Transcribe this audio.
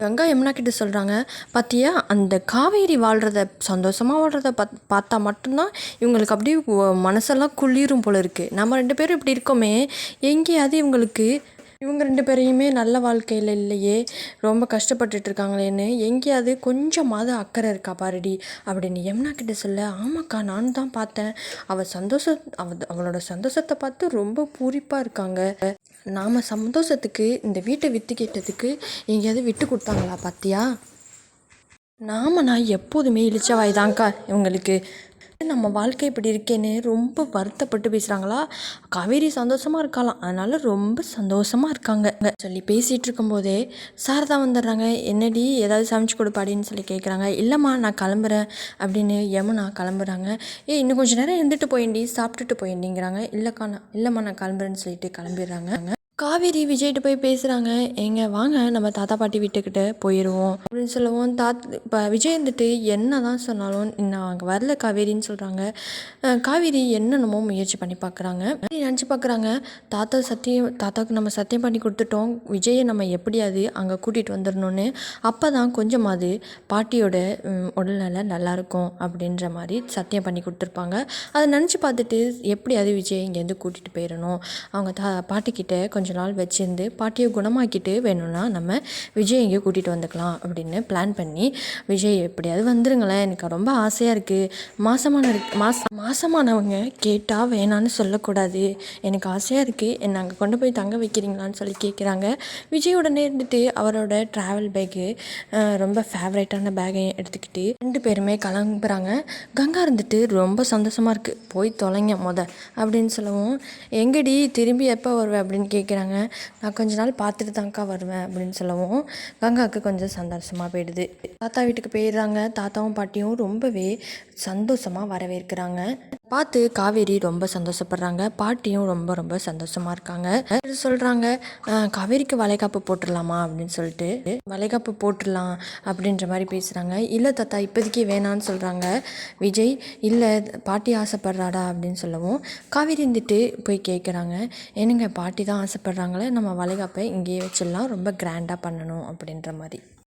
கங்கா யமுனா கிட்ட சொல்கிறாங்க பார்த்தியா அந்த காவேரி வாழ்கிறத சந்தோஷமாக வாழ்கிறத பாத் பார்த்தா மட்டும்தான் இவங்களுக்கு அப்படியே மனசெல்லாம் குளிரும் போல் இருக்குது நம்ம ரெண்டு பேரும் இப்படி இருக்கோமே எங்கேயாவது இவங்களுக்கு இவங்க ரெண்டு பேரையுமே நல்ல வாழ்க்கையில் இல்லையே ரொம்ப கஷ்டப்பட்டுட்டு இருக்காங்களேன்னு எங்கேயாவது கொஞ்சமாவது அக்கறை இருக்கா பாருடி அப்படின்னு யமுனா கிட்ட சொல்ல ஆமாக்கா நான் தான் பார்த்தேன். அவள் சந்தோஷம் அவ அவளோட சந்தோஷத்தை பார்த்து ரொம்ப பூரிப்பாக இருக்காங்க. நாம் சந்தோஷத்துக்கு இந்த வீட்டை விற்று கேட்டதுக்கு எங்கேயாவது விட்டு கொடுத்தாங்களா பார்த்தியா நாம் நான் எப்போதுமே இழிச்சவாய் தான்க்கா இவங்களுக்கு. நம்ம வாழ்க்கை இப்படி இருக்கேன்னு ரொம்ப வருத்தப்பட்டு பேசுகிறாங்களா காவேரி சந்தோஷமாக இருக்காளாம். அதனால் ரொம்ப சந்தோஷமாக இருக்காங்க. சொல்லி பேசிகிட்டு இருக்கும்போதே சாரதா வந்துடுறாங்க. என்னடி? ஏதாவது சமைச்சு கொடுப்பாடின்னு சொல்லி கேட்குறாங்க இல்லைம்மா நான் கிளம்புறேன். அப்படின்னு யமுனா கிளம்புறாங்க. ஏய் இன்னும் கொஞ்சம் நேரம் இருந்துட்டு போயிண்டி சாப்பிட்டுட்டு போயிண்டிங்கிறாங்க இல்லைக்கா நான் இல்லைம்மா நான் கிளம்புறேன்னு சொல்லிட்டு கிளம்பிடுறாங்க. காவேரி விஜய்கிட்ட போய் பேசுகிறாங்க எங்கள் வாங்க நம்ம தாத்தா பாட்டி வீட்டுக்கிட்ட போயிடுவோம் அப்படின்னு சொல்லவும். தாத் இப்போ விஜய் வந்துட்டு என்ன தான் சொன்னாலும் நான் அங்கே வரல காவேரின்னு சொல்கிறாங்க காவேரி என்னென்னமோ முயற்சி பண்ணி பார்க்குறாங்க நினச்சி பார்க்குறாங்க தாத்தா சத்தியம் தாத்தாவுக்கு நம்ம சத்தியம் பண்ணி கொடுத்துட்டோம். விஜயை நம்ம எப்படியாவது அங்கே கூட்டிகிட்டு வந்துடணும்னு. அப்போ தான் கொஞ்சமாவது பாட்டியோட உடல்நிலை நல்லாயிருக்கும் அப்படின்ற மாதிரி சத்தியம் பண்ணி கொடுத்துருப்பாங்க. அதை நினச்சி பார்த்துட்டு எப்படியாவது விஜய் இங்கேருந்து கூட்டிகிட்டு போயிடணும். அவங்க தா பாட்டிக்கிட்ட கொஞ்சம் கொஞ்ச நாள் வச்சுருந்து பாட்டியை குணமாக்கிட்டு வேணும்னா நம்ம விஜய் எங்கேயோ கூட்டிகிட்டு வந்துக்கலாம் அப்படின்னு பிளான் பண்ணி விஜய் எப்படியாவது வந்துருங்களேன். எனக்கு ரொம்ப ஆசையாக இருக்குது மாசமான மாச மாசமானவங்க கேட்டால் வேணான்னு சொல்லக்கூடாது. எனக்கு ஆசையாக இருக்குது என்னை அங்கே கொண்டு போய் தங்க வைக்கிறீங்களான்னு சொல்லி கேட்குறாங்க விஜய் உடனே இருந்துட்டு அவரோட ட்ராவல் பேக்கு ரொம்ப ஃபேவரேட்டான பேக்கையும் எடுத்துக்கிட்டு ரெண்டு பேருமே கிளம்புறாங்க. கங்கா இருந்துட்டு ரொம்ப சந்தோஷமாக இருக்குது போய் தொலைங்க முத அப்படின்னு சொல்லவும் எங்கடி? திரும்பி எப்போ வருவேன் அப்படின்னு கேட்குறாங்க நான் கொஞ்ச நாள் பார்த்துட்டு தான்க்கா வருவேன் அப்படின்னு சொல்லவும் கங்காவுக்கு கொஞ்சம் சந்தோஷமாக போயிடுது. தாத்தா வீட்டுக்கு போயிடுறாங்க. தாத்தாவும் பாட்டியும் ரொம்பவே சந்தோஷமாக வரவேற்கிறாங்க. பார்த்து காவேரி ரொம்ப சந்தோஷப்படுறாங்க. பாட்டியும் ரொம்ப ரொம்ப சந்தோஷமாக இருக்காங்க. சொல்கிறாங்க காவேரிக்கு வளைகாப்பு போட்டுடலாமா? அப்படின்னு சொல்லிட்டு. வளைகாப்பு போட்டுடலாம் அப்படின்ற மாதிரி பேசுகிறாங்க இல்லை தாத்தா இப்போதைக்கு வேணான்னு சொல்கிறாங்க விஜய் இல்லை பாட்டி ஆசைப்படுறாடா? அப்படின்னு சொல்லவும் காவேரி இருந்துட்டு போய் கேட்குறாங்க என்னங்க பாட்டி தான் ஆசைப்படுறாங்களே நம்ம வளைகாப்பை இங்கேயே வச்சிடலாம் ரொம்ப கிராண்டாக பண்ணணும் அப்படின்ற மாதிரி.